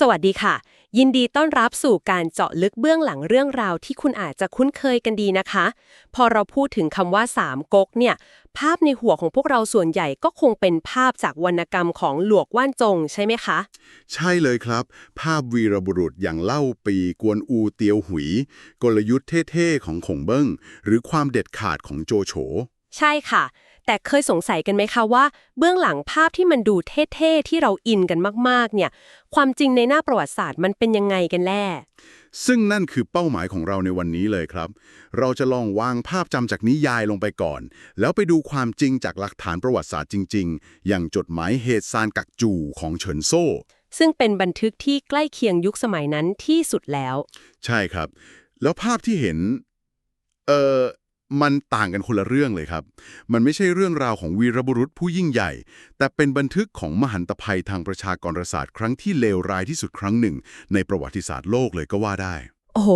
สวัสดีค่ะ ยินดีต้อนรับสู่การเจาะลึกเบื้องหลังเรื่องราวที่คุณอาจจะคุ้นเคยกันดีนะคะ พอเราพูดถึงคำว่าสามก๊กเนี่ย ภาพในหัวของพวกเราส่วนใหญ่ก็คงเป็นภาพจากวรรณกรรมของหลวกว่านจงใช่ไหมคะ ใช่เลยครับ ภาพวีรบุรุษอย่างเล่าปีกวนอูเตียวหุย กลยุทธ์เท่ๆของขงเบิ้งหรือความเด็ดขาดของโจโฉใช่ค่ะ แต่เคยสงสัยกันไหมคะว่า เบื้องหลังภาพที่มันดูเท่ๆที่เราอินกันมากๆ เนี่ย ความจริงในหน้าประวัติศาสตร์มันเป็นยังไงกันแน่ซึ่งนั่นคือเป้าหมายของเราในวันนี้เลยครับ เราจะลองวางภาพจำจากนิยายลงไปก่อน แล้วไปดูความจริงจากหลักฐานประวัติศาสตร์จริง ๆ อย่างจดหมายเหตุซานกักจูของเฉินโซ่ซึ่งเป็นบันทึกที่ใกล้เคียงยุคสมัยนั้นที่สุดแล้ว ใช่ครับ แล้วภาพที่เห็น เออ มันต่างกันคนละเรื่องเลยครับ มันไม่ใช่เรื่องราวของวีรบุรุษผู้ยิ่งใหญ่ แต่เป็นบันทึกของมหันตภัยทางประชากรศาสตร์ ครั้งที่เลวร้ายที่สุดครั้งหนึ่ง ในประวัติศาสตร์โลกเลยก็ว่าได้ โอ้โห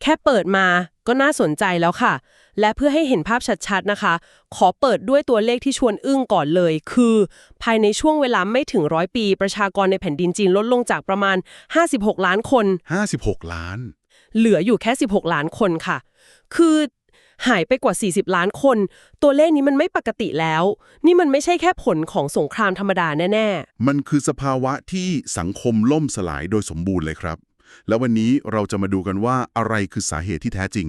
แค่เปิดมาก็น่าสนใจแล้วค่ะ และเพื่อให้เห็นภาพชัดๆนะคะ ขอเปิดด้วยตัวเลขที่ชวนอึ้งก่อนเลย คือ ภายในช่วงเวลาไม่ถึงร้อยปี ประชากรในแผ่นดินจีนลดลงจากประมาณ 56 ล้านคน 56 ล้าน เหลืออยู่แค่ 16 ล้านคนค่ะ คือ หายไปกว่า 40 ล้านคน ตัวเลขนี้มันไม่ปกติแล้ว นี่มันไม่ใช่แค่ผลของสงครามธรรมดาแน่ ๆ มันคือสภาวะที่สังคมล่มสลายโดยสมบูรณ์เลยครับ แล้ววันนี้เราจะมาดูกันว่าอะไรคือสาเหตุที่แท้จริง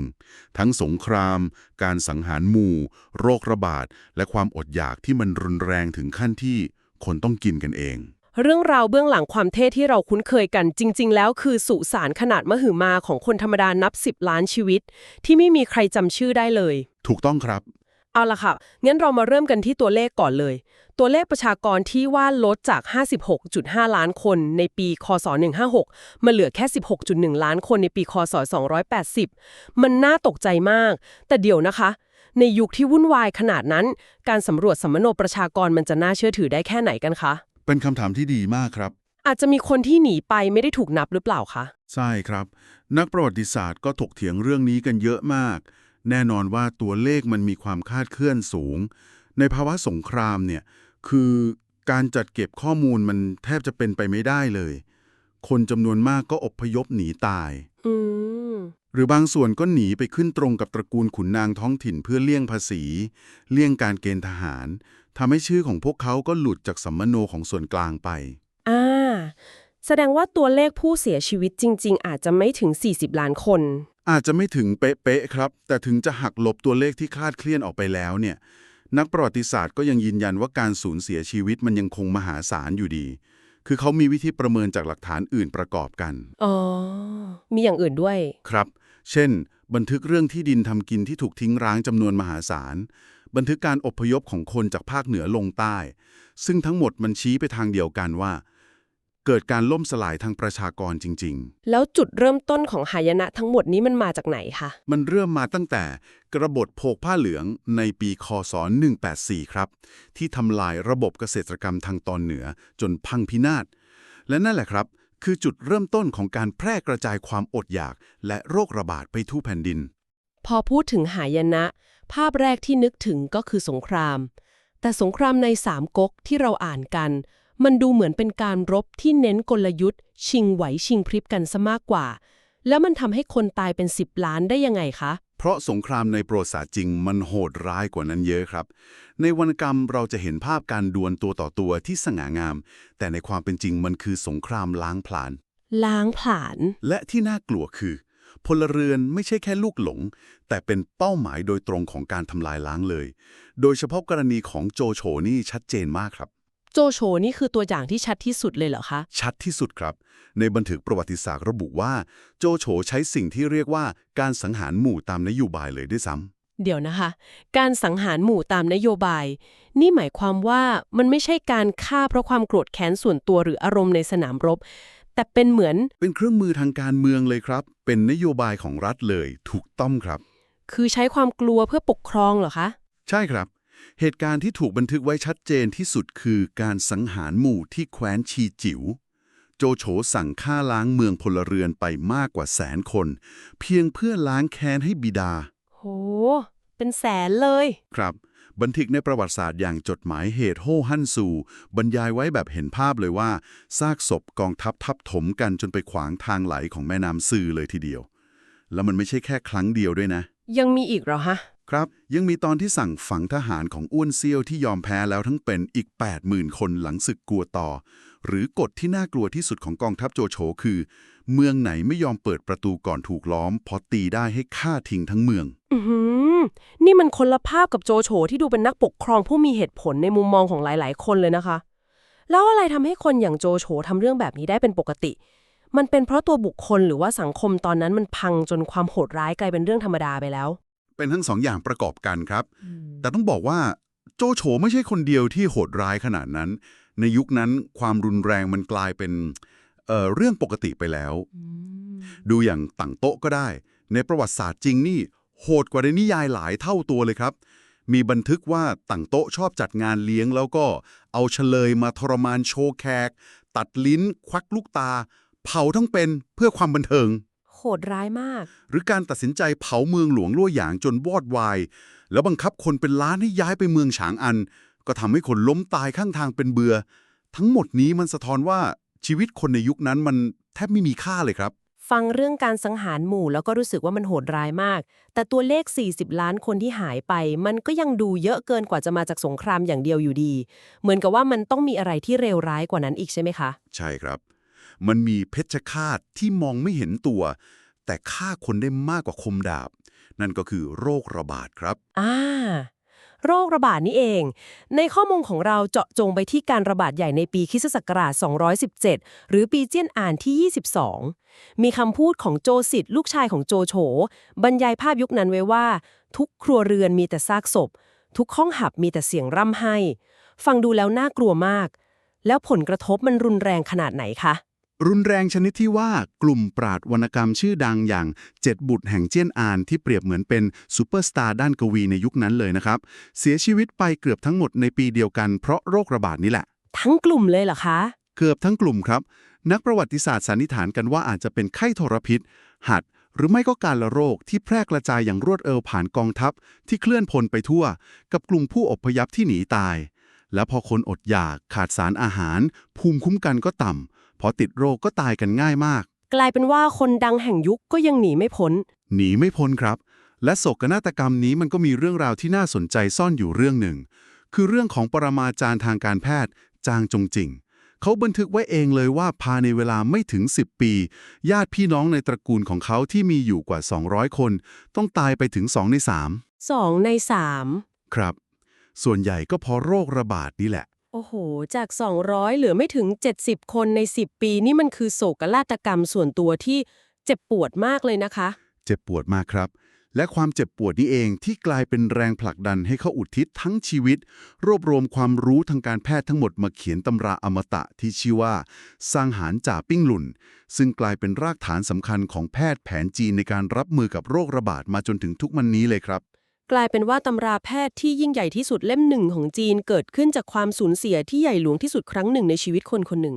ทั้งสงคราม การสังหารหมู่ โรคระบาด และความอดอยากที่มันรุนแรงถึงขั้นที่คนต้องกินกันเอง เรื่องราวเบื้องหลังความเท่ที่เราคุ้นเคยกันจริง ๆ แล้วคือสุสานขนาดมหึมาของคนธรรมดานับ 10 ล้านชีวิต ที่ไม่มีใครจำชื่อได้เลย ถูกต้องครับ เอาล่ะค่ะ งั้นเรามาเริ่มกันที่ตัวเลขก่อนเลย ตัวเลขประชากรที่ว่าลดจาก 56.5 ล้านคนในปีคศ 156 มาเหลือแค่ 16.1 ล้านคนในปีคศ 280 มันน่าตกใจมาก แต่เดี๋ยวนะคะ ในยุคที่วุ่นวายขนาดนั้น การสำรวจสัมมโนประชากรมันจะน่าเชื่อถือได้แค่ไหนกันคะ เป็นคำถามที่ดีมากครับ อาจจะมีคนที่หนีไปไม่ได้ถูกนับหรือเปล่าคะ ใช่ครับ นักประวัติศาสตร์ก็ถกเถียงเรื่องนี้กันเยอะมาก แน่นอนว่าตัวเลขมันมีความคาดเคลื่อนสูง ในภาวะสงครามเนี่ยคือการจัดเก็บข้อมูลมันแทบจะเป็นไปไม่ได้เลย คนจำนวนมากก็อพยพหนีตาย อืม หรือบางส่วนก็หนีไปขึ้นตรงกับตระกูลขุนนางท้องถิ่นเพื่อเลี่ยงภาษี เลี่ยงการเกณฑ์ทหาร ทำให้ชื่อของพวกเขาก็หลุดจากสัมมโนของส่วนกลางไป อ่า แสดงว่าตัวเลขผู้เสียชีวิตจริง ๆ อาจจะไม่ถึง 40 ล้านคน อาจจะไม่ถึงเป๊ะๆครับ แต่ถึงจะหักลบตัวเลขที่คลาดเคลื่อนออกไปแล้วเนี่ย นักประวัติศาสตร์ก็ยังยืนยันว่าการสูญเสียชีวิตมันยังคงมหาศาลอยู่ดี คือเขามีวิธีประเมินจากหลักฐานอื่นประกอบกัน อ๋อ มีอย่างอื่นด้วย ครับ เช่น บันทึกเรื่องที่ดินทำกินที่ถูกทิ้งร้างจำนวนมหาศาล บันทึกการอพยพของคนจากภาคเหนือลงใต้ ซึ่งทั้งหมดมันชี้ไปทางเดียวกันว่า เกิดการล่มสลายทางประชากรจริง ๆ แล้วจุดเริ่มต้นของหายนะทั้งหมดนี้มันมาจากไหนคะ มันเริ่มมาตั้งแต่กระบฏโภกผ้าเหลืองในปีคศ 184 ครับ ที่ทำลายระบบเกษตรกรรมทางตอนเหนือจนพังพินาศ และนั่นแหละครับคือจุดเริ่มต้นของการแพร่กระจายความอดอยาก และโรคระบาดไปทั่วแผ่นดิน พอพูดถึงหายนะ ภาพแรกที่นึกถึงก็คือสงคราม แต่สงครามในสามก๊กที่เราอ่านกัน มันดูเหมือนเป็นการรบที่เน้นกลยุทธ์ ชิงไหวชิงพริบกันซะมากกว่า แล้วมันทำให้คนตายเป็น 10 ล้านได้ยังไงคะ เพราะสงครามในประวัติศาสตร์จริงมันโหดร้ายกว่านั้นเยอะครับ ในวรรณกรรมเราจะเห็นภาพการดวลตัวต่อตัวที่สง่างาม แต่ในความเป็นจริงมันคือสงครามล้างผลาญล้างผลาญและที่น่ากลัวคือ พลเรือนไม่ใช่แค่ลูกหลง แต่เป็นเป้าหมายโดยตรงของการทำลายล้างเลย โดยเฉพาะกรณีของโจโฉนี่ชัดเจนมากครับ โจโฉนี่คือตัวอย่างที่ชัดที่สุดเลยเหรอคะ ชัดที่สุดครับ ในบันทึกประวัติศาสตร์ระบุว่า โจโฉใช้สิ่งที่เรียกว่าการสังหารหมู่ตามนโยบายเลยด้วยซ้ำเดี๋ยวนะคะ การสังหารหมู่ตามนโยบาย นี่หมายความว่ามันไม่ใช่การฆ่าเพราะความโกรธแค้นส่วนตัวหรืออารมณ์ในสนามรบ แต่เป็นเหมือน เป็นเครื่องมือทางการเมืองเลยครับ เป็นนโยบายของรัฐเลยถูกต้องครับ คือใช้ความกลัวเพื่อปกครองเหรอคะ ใช่ครับ เหตุการณ์ที่ถูกบันทึกไว้ชัดเจนที่สุดคือการสังหารหมู่ที่แคว้นชีจิ๋วโจโฉสั่งฆ่าล้างเมืองพลเรือนไปมากกว่าแสนคน เพียงเพื่อล้างแค้นให้บิดา โห เป็นแสนเลย ครับ บันทึกในประวัติศาสตร์อย่างจดหมายเหตุโฮฮั่นซู บรรยายไว้แบบเห็นภาพเลยว่า ซากศพกองทัพทับถมกันจนไปขวางทางไหลของแม่น้ำซือเลยทีเดียว แล้วมันไม่ใช่แค่ครั้งเดียวด้วยนะ ยังมีอีกเหรอฮะ ครับยังมีตอนที่สั่งฝังทหารของอ้วนเซียวที่ยอมแพ้แล้วทั้งเป็นอีก 80,000 คนหลังศึกกัวต่อ หรือกฎที่น่ากลัวที่สุดของกองทัพโจโฉคือ เมืองไหนไม่ยอมเปิดประตูก่อนถูกล้อมพอตีได้ให้ฆ่าทิ้งทั้งเมือง อือหือ นี่มันคนละภาพกับโจโฉที่ดูเป็นนักปกครองผู้มีเหตุผลในมุมมองของหลาย ๆ คนเลยนะคะ แล้วอะไรทำให้คนอย่างโจโฉทำเรื่องแบบนี้ได้เป็นปกติ มันเป็นเพราะตัวบุคคลหรือว่าสังคมตอนนั้นมันพังจนความโหดร้ายกลายเป็นเรื่องธรรมดาไปแล้ว เป็นทั้งสองอย่างประกอบกันครับ แต่ต้องบอกว่าโจโฉไม่ใช่คนเดียวที่โหดร้ายขนาดนั้น ในยุคนั้นความรุนแรงมันกลายเป็นเอ่อเรื่องปกติไปแล้ว ดูอย่างต่างโต๊ะก็ได้ ในประวัติศาสตร์จริงนี่ โหดกว่าในนิยายหลายเท่าตัวเลยครับ มีบันทึกว่าต่างโต๊ะชอบจัดงานเลี้ยงแล้วก็เอาเฉลยมาทรมานโชว์แขก ตัดลิ้น ควักลูกตา เผาทั้งเป็นเพื่อความบันเทิง โหดร้ายมาก หรือการตัดสินใจเผาเมืองหลวงลั่วหยางจนวอดวาย แล้วบังคับคนเป็นล้านให้ย้ายไปเมืองฉางอัน ก็ทำให้คนล้มตายข้างทางเป็นเบือ ทั้งหมดนี้มันสะท้อนว่าชีวิตคนในยุคนั้นมันแทบไม่มีค่าเลยครับ ฟังเรื่องการสังหารหมู่แล้วก็รู้สึกว่ามันโหดร้ายมาก แต่ตัวเลข 40 ล้านคนที่หายไป มันก็ยังดูเยอะเกินกว่าจะมาจากสงครามอย่างเดียวอยู่ดี เหมือนกับว่ามันต้องมีอะไรที่เลวร้ายกว่านั้นอีกใช่ไหมคะ ใช่ครับ มันมีเพชฌฆาตที่มองไม่เห็นตัว แต่ฆ่าคนได้มากกว่าคมดาบ นั่นก็คือโรคระบาดครับ อ่า โรคระบาดนี่เอง ในข้อมูลของเราเจาะจงไปที่การระบาดใหญ่ในปีคริสตศักราช217 หรือปีเจี้ยนอ่านที่ 22 มีคำพูดของโจสิทธิ์ลูกชายของโจโฉบรรยายภาพยุคนั้นไว้ว่า ทุกครัวเรือนมีแต่ซากศพ ทุกห้องหับมีแต่เสียงร่ำไห้ ฟังดูแล้วน่ากลัวมาก แล้วผลกระทบมันรุนแรงขนาดไหนคะ รุนแรงชนิดที่ว่ากลุ่มปราดวรรณกรรมชื่อดังอย่างเจ็ดบุตรแห่งเจี้ยนอานที่เปรียบเหมือนเป็นซูเปอร์สตาร์ด้านกวีในยุคนั้นเลยนะครับ เสียชีวิตไปเกือบทั้งหมดในปีเดียวกันเพราะโรคระบาดนี้แหละ ทั้งกลุ่มเลยเหรอคะ เกือบทั้งกลุ่มครับ นักประวัติศาสตร์สันนิษฐานกันว่าอาจจะเป็นไข้ทรพิษ หัด หรือไม่ก็การละโรคที่แพร่กระจายอย่างรวดเร็วผ่านกองทัพ ที่เคลื่อนพลไปทั่ว กับกลุ่มผู้อพยพที่หนีตาย แล้วพอคนอดอยากขาดสารอาหาร ภูมิคุ้มกันก็ต่ำ พอติดโรคก็ตายกันง่ายมาก กลายเป็นว่าคนดังแห่งยุคก็ยังหนีไม่พ้น หนีไม่พ้นครับ และโศกนาฏกรรมนี้มันก็มีเรื่องราวที่น่าสนใจซ่อนอยู่เรื่องหนึ่ง คือเรื่องของปรมาจารย์ทางการแพทย์ จางจงจิงเขาบันทึกไว้เองเลยว่าภายในเวลาไม่ถึง 10 ปี ญาติพี่น้องในตระกูลของเขาที่มีอยู่กว่า 200 คน ต้องตายไปถึง 2 ใน2ใน3 3ครับ ส่วนใหญ่ก็เพราะโรคระบาดนี่แหละ โอ้โห จาก 200 เหลือไม่ถึง 70 คนใน 10 ปีนี่มันคือโศกนาฏกรรมส่วนตัวที่เจ็บปวดมากเลยนะคะ เจ็บปวดมากครับ และความเจ็บปวดนี้เองที่กลายเป็นแรงผลักดันให้เขาอุทิศทั้งชีวิต รวบรวมความรู้ทางการแพทย์ทั้งหมดมาเขียนตำราอมตะที่ชื่อว่าสร้างหารจ่าปิ้งหลุน ซึ่งกลายเป็นรากฐานสำคัญของแพทย์แผนจีนในการรับมือกับโรคระบาดมาจนถึงทุกวันนี้เลยครับ กลายเป็นว่าตำราแพทย์ที่ยิ่งใหญ่ที่สุดเล่มหนึ่งของจีนเกิดขึ้นจากความสูญเสียที่ใหญ่หลวงที่สุดครั้งหนึ่งในชีวิตคนคนหนึ่ง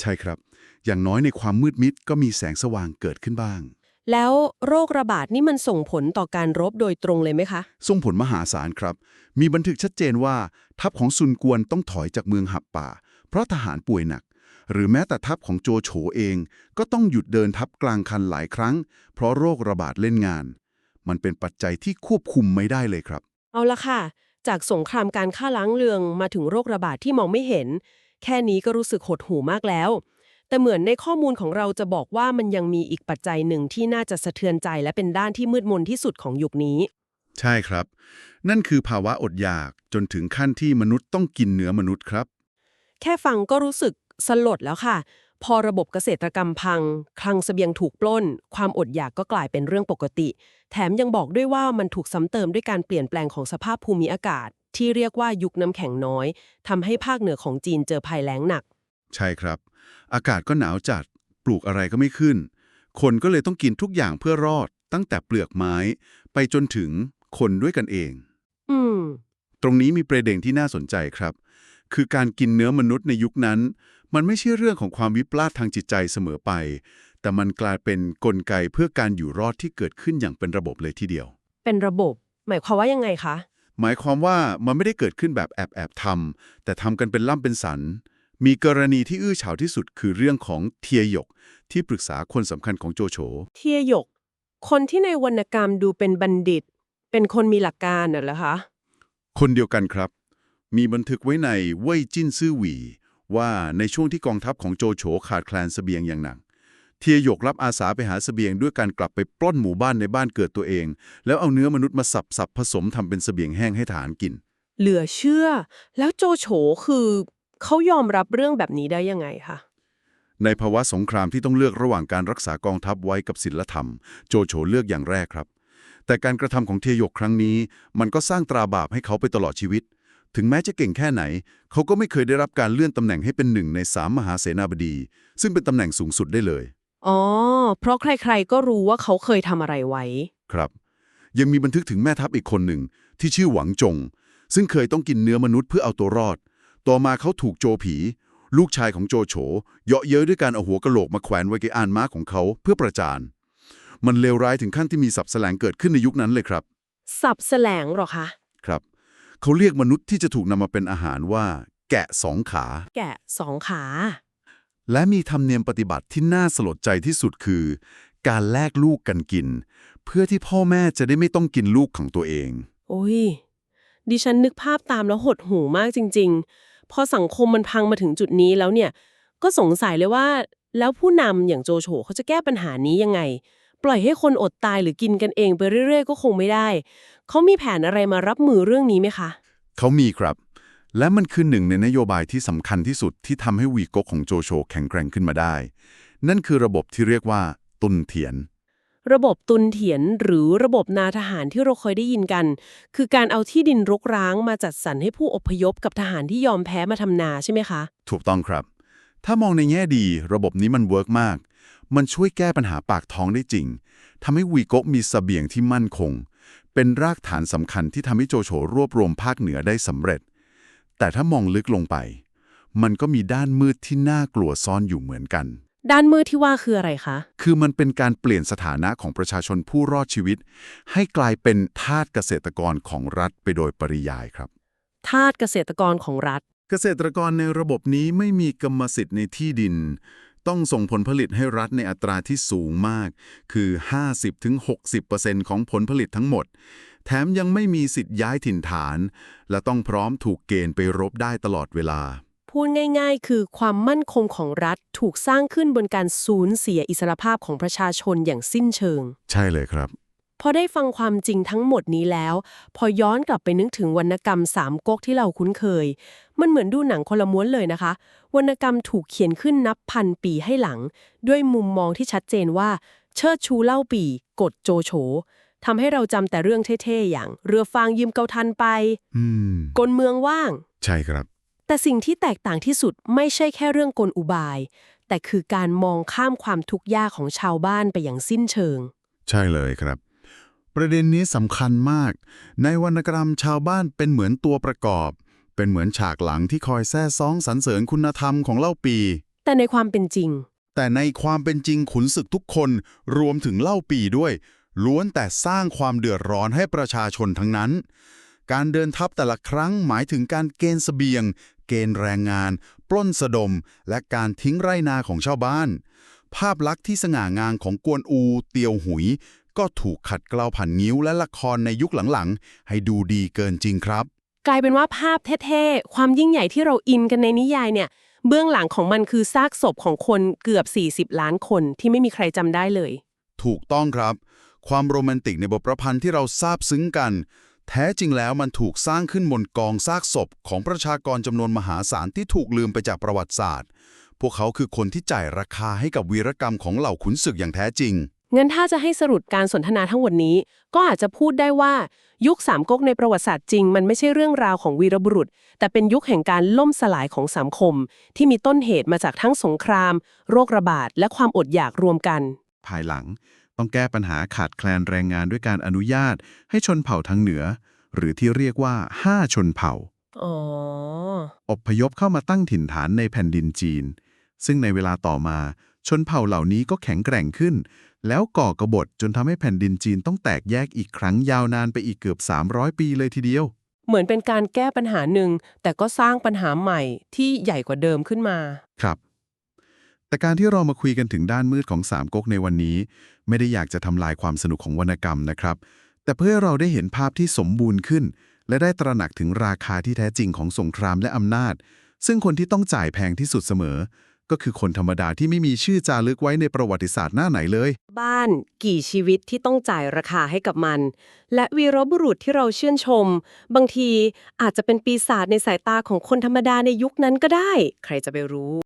ใช่ครับ อย่างน้อยในความมืดมิดก็มีแสงสว่างเกิดขึ้นบ้าง แล้วโรคระบาดนี่มันส่งผลต่อการรบโดยตรงเลยไหมคะ ส่งผลมหาศาลครับ มีบันทึกชัดเจนว่า ทัพของซุนกวนต้องถอยจากเมืองหับป่า เพราะทหารป่วยหนัก หรือแม้แต่ทัพของโจโฉเอง ก็ต้องหยุดเดินทัพกลางคันหลายครั้ง เพราะโรคระบาดเล่นงาน มันเป็นปัจจัยที่ควบคุมไม่ได้เลยครับ เอาละค่ะ จากสงครามการฆ่าล้างเลืองมาถึงโรคระบาดที่มองไม่เห็น แค่นี้ก็รู้สึกหดหู่มากแล้ว แต่เหมือนในข้อมูลของเราจะบอกว่ามันยังมีอีกปัจจัยหนึ่งที่น่าจะสะเทือนใจและเป็นด้านที่มืดมนที่สุดของยุคนี้ ใช่ครับ นั่นคือภาวะอดอยากจนถึงขั้นที่มนุษย์ต้องกินเนื้อมนุษย์ครับ แค่ฟังก็รู้สึกสลดแล้วค่ะ พอระบบเกษตรกรรมพัง คลังเสบียงถูกปล้น ความอดอยากก็กลายเป็นเรื่องปกติ แถมยังบอกด้วยว่ามันถูกซ้ำเติมด้วยการเปลี่ยนแปลงของสภาพภูมิอากาศ ที่เรียกว่ายุคน้ำแข็งน้อยทำให้ภาคเหนือของจีนเจอภัยแล้งหนัก ใช่ครับ อากาศก็หนาวจัด ปลูกอะไรก็ไม่ขึ้น คนก็เลยต้องกินทุกอย่างเพื่อรอด ตั้งแต่เปลือกไม้ ไปจนถึงคนด้วยกันเอง อืม ตรงนี้มีประเด็นที่น่าสนใจครับ คือการกินเนื้อมนุษย์ในยุคนั้น มันไม่ใช่เรื่องของความวิปลาสทางจิตใจเสมอไป แต่มันกลายเป็นนกลไกเพื่อการอยู่รอดที่เกิดขึ้นอย่างเป็นระบบเลยทีเดียว เป็นระบบ หมายความว่ายังไงคะ หมายความว่ามันไม่ได้เกิดขึ้นแบบแอบแอบๆทำแต่ทำกันเป็นล่ำเป็นสัน มีกรณีที่อื้อฉาวที่สุดคือเรื่องของเทียหยก ที่ปรึกษาคนสำคัญของโจโฉ เทียหยก คนที่ในวรรณกรรมดูเป็นบัณฑิต เป็นคนมีหลักการน่ะเหรอคะ คนเดียวกันครับ มีบันทึกไว้ในเว่ยจิ้นซื่อหวี ว่าในช่วงที่กองทัพของโจโฉขาดแคลนเสบียงอย่างหนักเทียหยกรับอาสาไปหาเสบียงด้วยการกลับไปปล้นหมู่บ้านในบ้านเกิดตัวเอง แล้วเอาเนื้อมนุษย์มาสับสับผสมทำเป็นเสบียงแห้งให้ทหารกิน เหลือเชื่อ แล้วโจโฉคือเขายอมรับเรื่องแบบนี้ได้ยังไงคะในภาวะสงครามที่ต้องเลือกระหว่างการรักษากองทัพไว้กับศีลธรรม โจโฉเลือกอย่างแรกครับ แต่การกระทำของเทียหยกครั้งนี้ มันก็สร้างตราบาปให้เขาไปตลอดชีวิต ถึงแม้จะเก่งแค่ไหน เขาก็ไม่เคยได้รับการเลื่อนตำแหน่งให้เป็นหนึ่งในสามมหาเสนาบดี ซึ่งเป็นตำแหน่งสูงสุดได้เลย อ๋อ เพราะใครๆ ก็รู้ว่าเขาเคยทำอะไรไว้ ครับ ยังมีบันทึกถึงแม่ทัพอีกคนหนึ่ง ที่ชื่อหวังจง ซึ่งเคยต้องกินเนื้อมนุษย์เพื่อเอาตัวรอด ต่อมาเขาถูกโจผี ลูกชายของโจโฉเยาะเย้ยด้วยการเอาหัวกะโหลกมาแขวนไว้กับอานม้าของเขาเพื่อประจานมันเลวร้ายถึงขั้นที่มีสับแสลงเกิดขึ้นในยุคนั้นเลยครับ สับแสลงเหรอคะ ครับ เขาเรียกมนุษย์ที่จะถูกนำมาเป็นอาหารว่า แกะสองขา แกะสองขา และมีธรรมเนียมปฏิบัติที่น่าสลดใจที่สุดคือ การแลกลูกกันกิน เพื่อที่พ่อแม่จะได้ไม่ต้องกินลูกของตัวเอง โอ้ย ดิฉันนึกภาพตามแล้วหดหูมากจริง ๆ พอสังคมมันพังมาถึงจุดนี้แล้วเนี่ย ก็สงสัยเลยว่า แล้วผู้นำอย่างโจโฉเขาจะแก้ปัญหานี้ยังไงป ล่อยให้คนอดตายหรือกินกันเองไปเรื่อย ๆ ก็คงไม่ได้ เขามีแผนอะไรมารับมือเรื่องนี้ไหมคะ เขามีครับ และมันคือหนึ่งในนโยบายที่สำคัญที่สุดที่ทำให้วีก๊กของโจโฉแข็งแกร่งขึ้นมาได้ นั่นคือระบบที่เรียกว่า ตุนเถียน ระบบตุนเถียนหรือระบบนาทหารที่เราเคยได้ยินกัน คือการเอาที่ดินรกร้างมาจัดสรรให้ผู้อพยพกับทหารที่ยอมแพ้มาทำนาใช่ไหมคะ ถูกต้องครับ ถ้ามองในแง่ดี ระบบนี้มันเวิร์กมาก มันช่วยแก้ปัญหาปากท้องได้จริงทำให้วีก๊กมีเสบียงที่มั่นคง เป็นรากฐานสำคัญที่ทำให้โจโฉรวบรวมภาคเหนือได้สำเร็จ แต่ถ้ามองลึกลงไป มันก็มีด้านมืดที่น่ากลัวซ่อนอยู่เหมือนกัน ด้านมืดที่ว่าคืออะไรคะ คือมันเป็นการเปลี่ยนสถานะของประชาชนผู้รอดชีวิต ให้กลายเป็นทาสเกษตรกรของรัฐไปโดยปริยายครับ ทาสเกษตรกรของรัฐ เกษตรกรในระบบนี้ไม่มีกรรมสิทธิ์ในที่ดิน ต้องส่งผลผลิตให้รัฐในอัตราที่สูงมาก คือ 50-60%ของผลผลิตทั้งหมด แถมยังไม่มีสิทธิ์ย้ายถิ่นฐาน และต้องพร้อมถูกเกณฑ์ไปรบได้ตลอดเวลา พูดง่ายๆ คือความมั่นคงของรัฐถูกสร้างขึ้นบนการสูญเสียอิสรภาพของประชาชนอย่างสิ้นเชิง ใช่เลยครับ พอได้ฟังความจริงทั้งหมดนี้แล้ว พอย้อนกลับไปนึกถึงวรรณกรรมสามก๊กที่เราคุ้นเคย มันเหมือนดูหนังคนละม้วนเลยนะคะ วรรณกรรมถูกเขียนขึ้นนับพันปีให้หลัง ด้วยมุมมองที่ชัดเจนว่า เชิดชูเล่าปีกดโจโฉทำให้เราจำแต่เรื่องเท่ๆอย่าง เรือฟางยืมเกาทันไปอืมกลเมืองว่าง ใช่ครับ แต่สิ่งที่แตกต่างที่สุดไม่ใช่แค่เรื่องกลอุบาย แต่คือการมองข้ามความทุกข์ยากของชาวบ้านไปอย่างสิ้นเชิง ใช่เลยครับ ประเด็นนี้สำคัญมาก ในวรรณกรรมชาวบ้านเป็นเหมือนตัวประกอบ เป็นเหมือนฉากหลังที่คอยแซ่ซ้องสรรเสริญคุณธรรมของเล่าปี แต่ในความเป็นจริง แต่ในความเป็นจริงขุนศึกทุกคนรวมถึงเล่าปีด้วย ล้วนแต่สร้างความเดือดร้อนให้ประชาชนทั้งนั้น การเดินทัพแต่ละครั้งหมายถึงการเกณฑ์เสบียง เกณฑ์แรงงาน ปล้นสะดม และการทิ้งไร่นาของชาวบ้าน ภาพลักษณ์ที่สง่างามของกวนอู เตียวหุย ก็ถูกขัดเกลาผันงิ้วและละครในยุคหลังๆ ให้ดูดีเกินจริงครับ กลายเป็นว่าภาพเท่ๆ ความยิ่งใหญ่ที่เราอินกันในนิยายเนี่ย เบื้องหลังของมันคือซากศพของคนเกือบ 40 ล้านคนที่ไม่มีใครจำได้เลย ถูกต้องครับ ความโรแมนติกในบทประพันธ์ที่เราซาบซึ้งกัน แท้จริงแล้วมันถูกสร้างขึ้นบนกองซากศพของประชากรจำนวนมหาศาลที่ถูกลืมไปจากประวัติศาสตร์ พวกเขาคือคนที่จ่ายราคาให้กับวีรกรรมของเหล่าขุนศึกอย่างแท้จริง งั้นถ้าจะให้สรุปการสนทนาทั้งหมดนี้ ก็อาจจะพูดได้ว่ายุคสามก๊กในประวัติศาสตร์จริง มันไม่ใช่เรื่องราวของวีรบุรุษ แต่เป็นยุคแห่งการล่มสลายของสังคม ที่มีต้นเหตุมาจากทั้งสงคราม โรคระบาด และความอดอยากรวมกัน ภายหลังต้องแก้ปัญหาขาดแคลนแรงงานด้วยการอนุญาต ให้ชนเผ่าทางเหนือ หรือที่เรียกว่า5ชนเผ่าอ๋ออพยพเข้ามาตั้งถิ่นฐานในแผ่นดินจีน ซึ่งในเวลาต่อมา ชนเผ่าเหล่านี้ก็แข็งแกร่งขึ้น แล้วก่อกบฏจนทำให้แผ่นดินจีนต้องแตกแยกอีกครั้งยาวนานไปอีกเกือบ 300 ปีเลยทีเดียว เหมือนเป็นการแก้ปัญหาหนึ่ง แต่ก็สร้างปัญหาใหม่ที่ใหญ่กว่าเดิมขึ้นมา ครับ แต่การที่เรามาคุยกันถึงด้านมืดของสามก๊กในวันนี้ ไม่ได้อยากจะทำลายความสนุกของวรรณกรรมนะครับ แต่เพื่อให้เราได้เห็นภาพที่สมบูรณ์ขึ้น และได้ตระหนักถึงราคาที่แท้จริงของสงครามและอำนาจ ซึ่งคนที่ต้องจ่ายแพงที่สุดเสมอ ก็คือคนธรรมดาที่ไม่มีชื่อจารึกไว้ในประวัติศาสตร์หน้าไหนเลย บ้านกี่ชีวิตที่ต้องจ่ายราคาให้กับมัน และวีรบุรุษที่เราเชื่นชม บางทีอาจจะเป็นปีศาจในสายตาของคนธรรมดาในยุคนั้นก็ได้ ใครจะไปรู้